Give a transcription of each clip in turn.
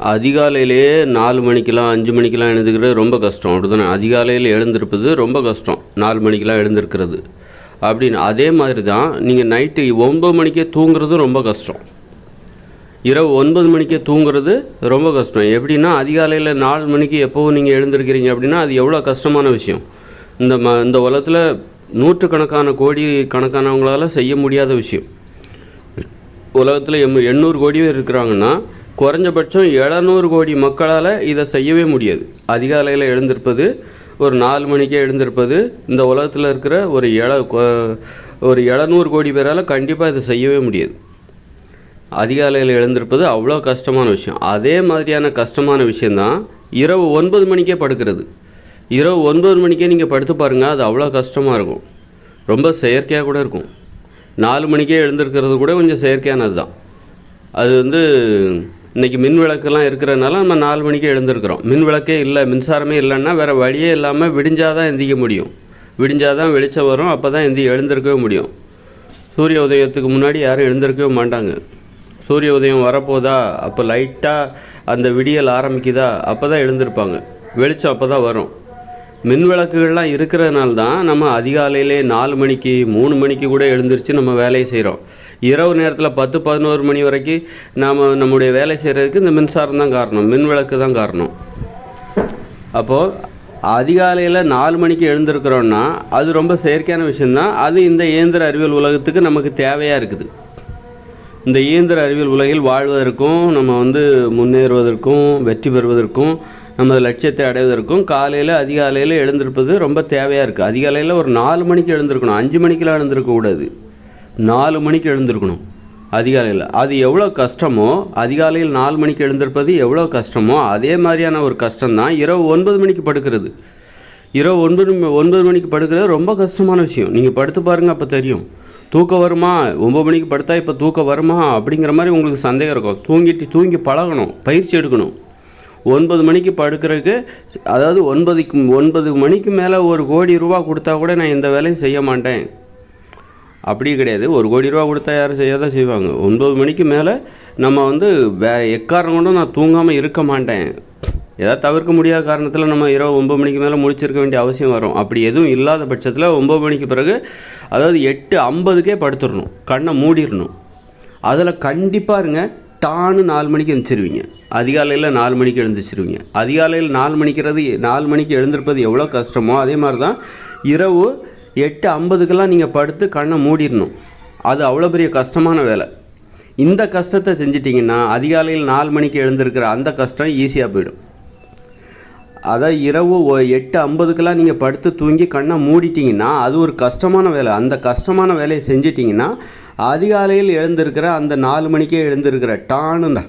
அதிகாலையிலேயே நாலு மணிக்கெலாம் அஞ்சு மணிக்கெலாம் எழுந்துக்கிறது ரொம்ப கஷ்டம். அப்படிதானே அதிகாலையில் எழுந்திருப்பது ரொம்ப கஷ்டம். நாலு மணிக்கெலாம் எழுந்திருக்கிறது. அப்படின்னு. அதே மாதிரி தான் நீங்கள் நைட்டு ஒம்பது மணிக்கே தூங்குறதும் ரொம்ப கஷ்டம். இரவு ஒன்பது மணிக்கே தூங்குறது ரொம்ப கஷ்டம். எப்படின்னா அதிகாலையில் நாலு மணிக்கு எப்போவும் நீங்கள் எழுந்திருக்கிறீங்க அப்படின்னா அது எவ்வளோ கஷ்டமான விஷயம். இந்த ம இந்த உலகத்தில் நூற்றுக்கணக்கான கோடி கணக்கானவங்களால் செய்ய முடியாத விஷயம். உலகத்தில் எம் எண்ணூறு கோடி பேர் இருக்கிறாங்கன்னா குறைஞ்சபட்சம் எழுநூறு கோடி மக்களால் இதை செய்யவே முடியாது. அதிகாலையில் எழுந்திருப்பது ஒரு நாலு மணிக்கே எழுந்திருப்பது இந்த உலகத்தில் இருக்கிற ஒரு எழ ஒரு எழுநூறு கோடி பேரால் கண்டிப்பாக இதை செய்யவே முடியாது. அதிகாலையில் எழுந்திருப்பது அவ்வளோ கஷ்டமான விஷயம். அதே மாதிரியான கஷ்டமான விஷயந்தான் இரவு ஒன்பது மணிக்கே படுக்கிறது. இரவு ஒன்பது மணிக்கே நீங்கள் படுத்து பாருங்கள் அது அவ்வளோ கஷ்டமாக இருக்கும். ரொம்ப செயற்கையாக கூட இருக்கும். நாலு மணிக்கே எழுந்திருக்கிறது கூட கொஞ்சம் செயற்கையானது தான் அது வந்து இன்றைக்கி மின் விளக்கெல்லாம் இருக்கிறதுனால நம்ம நாலு மணிக்கே எழுந்திருக்கிறோம். மின் விளக்கே இல்லை மின்சாரமே இல்லைன்னா வேறு வழியே இல்லாமல் விடிஞ்சால் தான் எந்திக்க முடியும். விடிஞ்சால் தான் வெளிச்சம் வரும் அப்போ தான் எந்தி எழுந்திருக்கவே முடியும். சூரிய உதயத்துக்கு முன்னாடி யாரும் எழுந்திருக்கவே மாட்டாங்க. சூரிய உதயம் வரப்போதா? அப்போ லைட்டாக அந்த விடியல் ஆரம்பிக்குதா? அப்போ தான் எழுந்திருப்பாங்க. வெளிச்சம் அப்போ தான் வரும். மின் விளக்குகள்லாம் இருக்கிறதுனால தான் நம்ம அதிகாலையிலே நாலு மணிக்கு மூணு மணிக்கு கூட எழுந்திரிச்சு நம்ம வேலையை செய்கிறோம் இரவு நேரத்தில் பத்து பதினோரு மணி வரைக்கும் நாம் நம்முடைய வேலை செய்கிறதுக்கு இந்த மின்சாரம் தான் காரணம். மின் விளக்கு தான் காரணம். அப்போது அதிகாலையில் நாலு மணிக்கு எழுந்திருக்கிறோன்னா அது ரொம்ப செயற்கையான விஷயந்தான் அது இந்த இயந்திர அறிவியல் உலகத்துக்கு நமக்கு தேவையாக இருக்குது. இந்த இயந்திர அறிவியல் உலகில் வாழ்வதற்கும் நம்ம வந்து முன்னேறுவதற்கும் வெற்றி பெறுவதற்கும் நமது லட்சியத்தை அடைவதற்கும் காலையில் அதிகாலையில் எழுந்திருப்பது ரொம்ப தேவையாக இருக்குது அதிகாலையில் ஒரு நாலு மணிக்கு எழுந்திருக்கணும். அஞ்சு மணிக்கெலாம் எழுந்திருக்கக்கூடாது நாலு மணிக்கு எழுந்திருக்கணும். அதிகாலையில். அது எவ்வளோ கஷ்டமோ அதிகாலையில் நாலு மணிக்கு எழுந்திருப்பது எவ்வளோ கஷ்டமோ அதே மாதிரியான ஒரு கஷ்டம்தான் இரவு ஒன்பது மணிக்கு படுக்கிறது. இரவு ஒன்பது ஒன்பது மணிக்கு படுக்கிறது ரொம்ப கஷ்டமான விஷயம். நீங்கள் படுத்து பாருங்கள் அப்போ தெரியும். தூக்கம் வருமா? ஒம்பது மணிக்கு படுத்தா இப்போ தூக்கம் வருமா? அப்படிங்கிற மாதிரி உங்களுக்கு சந்தேகம் இருக்கும். தூங்கிட்டு தூங்கி பழகணும் பயிற்சி எடுக்கணும். ஒன்பது மணிக்கு படுக்கிறதுக்கு அதாவது ஒன்பதுக்கு ஒன்பது மணிக்கு மேலே ஒரு கோடி ரூபா கொடுத்தா கூட நான் எந்த வேலையும் செய்ய மாட்டேன். அப்படி கிடையாது. ஒரு கோடி ரூபா கொடுத்தா யாரும் செய்ய தான் செய்வாங்க. ஒன்பது மணிக்கு மேலே நம்ம வந்து வே எக்காரணம் கொண்டும் நான் தூங்காமல் இருக்க மாட்டேன். ஏதாவது தவிர்க்க முடியாத காரணத்தில் நம்ம இரவு ஒம்பது மணிக்கு மேலே முடிச்சிருக்க வேண்டிய அவசியம் வரும். அப்படி எதுவும் இல்லாத பட்சத்தில் ஒம்பது மணிக்கு பிறகு அதாவது எட்டு ஐம்பதுக்கே படுத்துடணும். கண்ணை மூடிடணும். அதில் கண்டிப்பாக இருங்க டானு நாலு மணிக்கு எழுந்திருவீங்க அதிகாலையில் நாலு மணிக்கு எழுந்திரிச்சிருவீங்க. அதிகாலையில் நாலு மணிக்கிறது நாலு மணிக்கு எழுந்திருப்பது எவ்வளோ கஷ்டமோ அதே மாதிரி தான் இரவு எட்டு ஐம்பதுக்கெல்லாம் நீங்கள் படுத்து கண்ணை மூடிடணும். அது அவ்வளோ பெரிய கஷ்டமான வேலை. இந்த கஷ்டத்தை செஞ்சிட்டிங்கன்னா அதிகாலையில் நாலு மணிக்கு எழுந்திருக்கிற அந்த கஷ்டம் ஈஸியாக போயிடும். அதான் இரவு ஒ- எட்டு ஐம்பதுக்கெல்லாம் நீங்கள் படுத்து தூங்கி கண்ணை மூடிட்டிங்கன்னா அது ஒரு கஷ்டமான வேலை. அந்த கஷ்டமான வேலையை செஞ்சிட்டிங்கன்னா அதிகாலையில் எழுந்திருக்கிற அந்த நாலு மணிக்கே எழுந்திருக்கிற டான்னு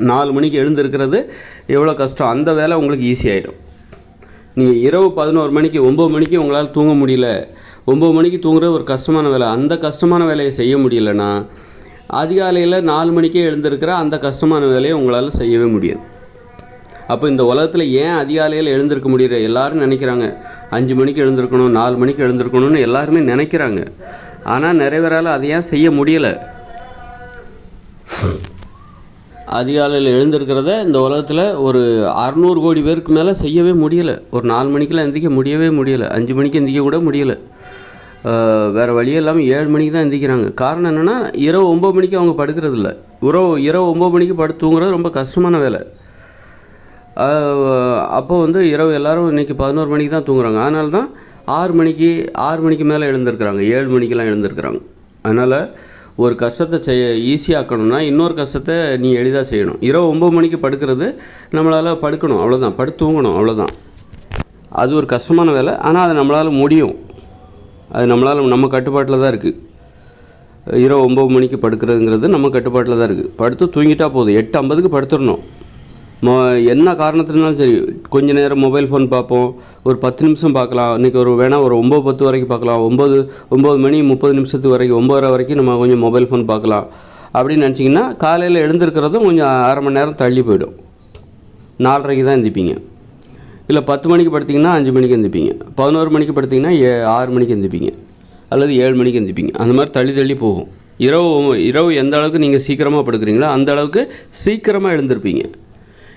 நாலு மணிக்கு எழுந்திருக்கிறது எவ்வளோ கஷ்டம். அந்த வேலை உங்களுக்கு ஈஸியாகிடும் நீங்கள் இரவு பதினோரு மணிக்கு ஒம்பது மணிக்கு உங்களால் தூங்க முடியல. ஒம்பது மணிக்கு தூங்குற ஒரு கஷ்டமான வேலை. அந்த கஷ்டமான வேலையை செய்ய முடியலன்னா அதிகாலையில் நாலு மணிக்கே எழுந்திருக்கிற அந்த கஷ்டமான வேலையை உங்களால் செய்யவே முடியாது. அப்போ இந்த உலகத்தில் ஏன் அதிகாலையில் எழுந்திருக்க முடியல? எல்லாரும் நினைக்கிறாங்க. அஞ்சு மணிக்கு எழுந்திருக்கணும் நாலு மணிக்கு எழுந்திருக்கணும்னு எல்லாருமே நினைக்கிறாங்க. ஆனால் நிறைவேறால அதை ஏன் செய்ய முடியலை. அதிகாலையில் எழுந்திருக்கிறத இந்த உலகத்தில் ஒரு அறநூறு கோடி பேருக்கு மேலே செய்யவே முடியலை. ஒரு நாலு மணிக்கெல்லாம் எந்திரிக்க முடியவே முடியலை. அஞ்சு மணிக்கு எந்திரிக்க கூட முடியலை. வேறு வழியே இல்லாமல் ஏழு மணிக்கு தான் எந்திரிக்கிறாங்க காரணம் என்னென்னா இரவு ஒம்பது மணிக்கு அவங்க படுக்கிறது இல்லை. இரவு இரவு ஒம்பது மணிக்கு படுத்து தூங்குறது ரொம்ப கஷ்டமான வேலை. அப்போ வந்து இரவு எல்லோரும் இன்றைக்கி பதினோரு மணிக்கு தான் தூங்குறாங்க. அதனால தான் ஆறு மணிக்கு ஆறு மணிக்கு மேலே எழுந்திருக்கிறாங்க. ஏழு மணிக்கெல்லாம் எழுந்திருக்கிறாங்க. அதனால் ஒரு கஷ்டத்தை செய்ய ஈஸியாக்கணும்னா இன்னொரு கஷ்டத்தை நீ எளிதாக செய்யணும். இரவு ஒம்பது மணிக்கு படுக்கிறது நம்மளால் படுக்கணும். அவ்வளோதான் படுத்து தூங்கணும். அவ்வளோதான் அது ஒரு கஷ்டமான வேலை. ஆனால் அது நம்மளால் முடியும். அது நம்மளால் நம்ம கட்டுப்பாட்டில் தான் இருக்குது இரவு ஒம்பது மணிக்கு படுக்கிறதுங்கிறது நம்ம கட்டுப்பாட்டில் தான் இருக்குது படுத்து தூங்கிட்டா போதும். எட்டு ஐம்பதுக்கு படுத்துடணும். மொ என்ன காரணத்துனாலும் சரி கொஞ்ச நேரம் மொபைல் ஃபோன் பார்ப்போம். ஒரு பத்து நிமிஷம் பார்க்கலாம். இன்றைக்கி ஒரு வேணால் ஒரு ஒம்பது பத்து வரைக்கும் பார்க்கலாம். ஒம்பது ஒம்பது மணி முப்பது நிமிஷத்துக்கு வரைக்கும் ஒம்பதரை வரைக்கும் நம்ம கொஞ்சம் மொபைல் ஃபோன் பார்க்கலாம். அப்படின்னு நினச்சிங்கன்னா காலையில் எழுந்திருக்கிறதும் கொஞ்சம் அரை மணி நேரம் தள்ளி போயிடும். நாலரைக்கு தான் எந்திப்பீங்க இல்லை பத்து மணிக்கு படுத்திங்கன்னா அஞ்சு மணிக்கு எந்திப்பீங்க பதினோரு மணிக்கு படுத்திங்கன்னா ஏ ஆறு மணிக்கு எந்திப்பீங்க அல்லது ஏழு மணிக்கு எந்திப்பீங்க அந்த மாதிரி தள்ளி தள்ளி போகும். இரவு இரவு எந்த அளவுக்கு நீங்கள் சீக்கிரமாக படுக்கிறீங்களோ அந்த அளவுக்கு சீக்கிரமாக எழுந்திருப்பீங்க.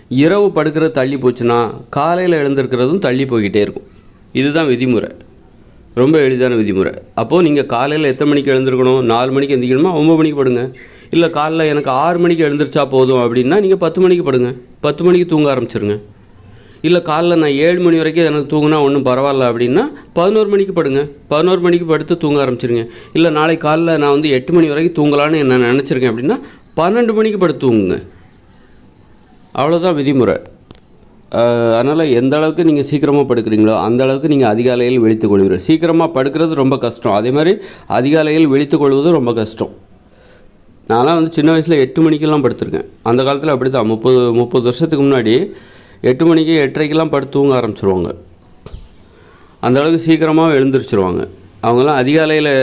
இரவு படுக்கிறது தள்ளி போச்சுன்னா காலையில் எழுந்திருக்கிறதும் தள்ளி போய்கிட்டே இருக்கும். இதுதான் விதிமுறை. ரொம்ப எளிதான விதிமுறை. அப்போது நீங்கள் காலையில் எத்தனை மணிக்கு எழுந்திருக்கணும்? நாலு மணிக்கு எழுந்திக்கணுமா ஒம்பது மணிக்கு படுங்க. இல்லை காலைல எனக்கு ஆறு மணிக்கு எழுந்திரிச்சா போதும் அப்படின்னா நீங்கள் பத்து மணிக்கு படுங்க. பத்து மணிக்கு தூங்க ஆரம்பிச்சிருங்க. இல்லை காலைல நான் ஏழு மணி வரைக்கும் எனக்கு தூங்கினா ஒன்றும் பரவாயில்ல அப்படின்னா பதினோரு மணிக்கு படுங்க. பதினோரு மணிக்கு படுத்து தூங்க ஆரம்பிச்சிருங்க. இல்லை நாளைக்கு காலைல நான் வந்து எட்டு மணி வரைக்கும் தூங்கலான்னு என்ன நினச்சிருக்கேன் அப்படின்னா பன்னெண்டு மணிக்கு படுத்து தூங்குங்க. அவ்வளோதான் விதிமுறை. அதனால் எந்த அளவுக்கு நீங்கள் சீக்கிரமாக படுக்கிறீங்களோ அந்த அளவுக்கு நீங்கள் அதிகாலையில் வெளித்து கொள்வீர்கள் சீக்கிரமாக படுக்கிறது ரொம்ப கஷ்டம். அதே மாதிரி அதிகாலையில் வெளித்து கொள்வதும் ரொம்ப கஷ்டம். நான்லாம் வந்து சின்ன வயசில் எட்டு மணிக்கெல்லாம் படுத்திருக்கேன். அந்த காலத்தில் அப்படி தான் முப்பது முப்பது வருஷத்துக்கு முன்னாடி எட்டு மணிக்கு எட்டரைக்கெல்லாம் படுத்து தூங்க ஆரம்பிச்சிருவாங்க. அந்த அளவுக்கு சீக்கிரமாக எழுந்திரிச்சிருவாங்க. அவங்கெல்லாம் அதிகாலையில்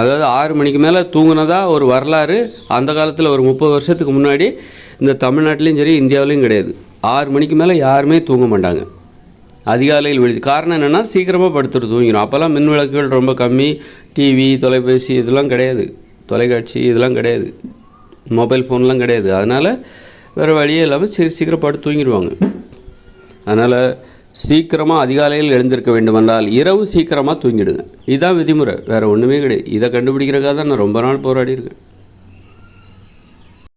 அதாவது ஆறு மணிக்கு மேலே தூங்கினதா ஒரு வரலாறு அந்த காலத்தில் ஒரு முப்பது வருஷத்துக்கு முன்னாடி இந்த தமிழ்நாட்டிலையும் சரி இந்தியாவிலையும் கிடையாது. ஆறு மணிக்கு மேலே யாருமே தூங்க மாட்டாங்க. அதிகாலையில் விழுது காரணம் என்னென்னா சீக்கிரமாக படுத்துட்டு தூங்கிடும் அப்போல்லாம் மின் விளக்குகள் ரொம்ப கம்மி டிவி தொலைபேசி இதெல்லாம் கிடையாது. தொலைக்காட்சி இதெல்லாம் கிடையாது. மொபைல் ஃபோன்லாம் கிடையாது. அதனால் வேறு வழியே இல்லாமல் சீ சீக்கிரம் படுத்து தூங்கிடுவாங்க அதனால் சீக்கிரமாக அதிகாலையில் எழுந்திருக்க வேண்டுமென்றால் இரவு சீக்கிரமாக தூங்கிடுங்க. இதுதான் விதிமுறை. வேறு ஒன்றுமே கிடையாது. இதை கண்டுபிடிக்கிறதுக்காக தான் நான் ரொம்ப நாள் போராடி இருக்கேன்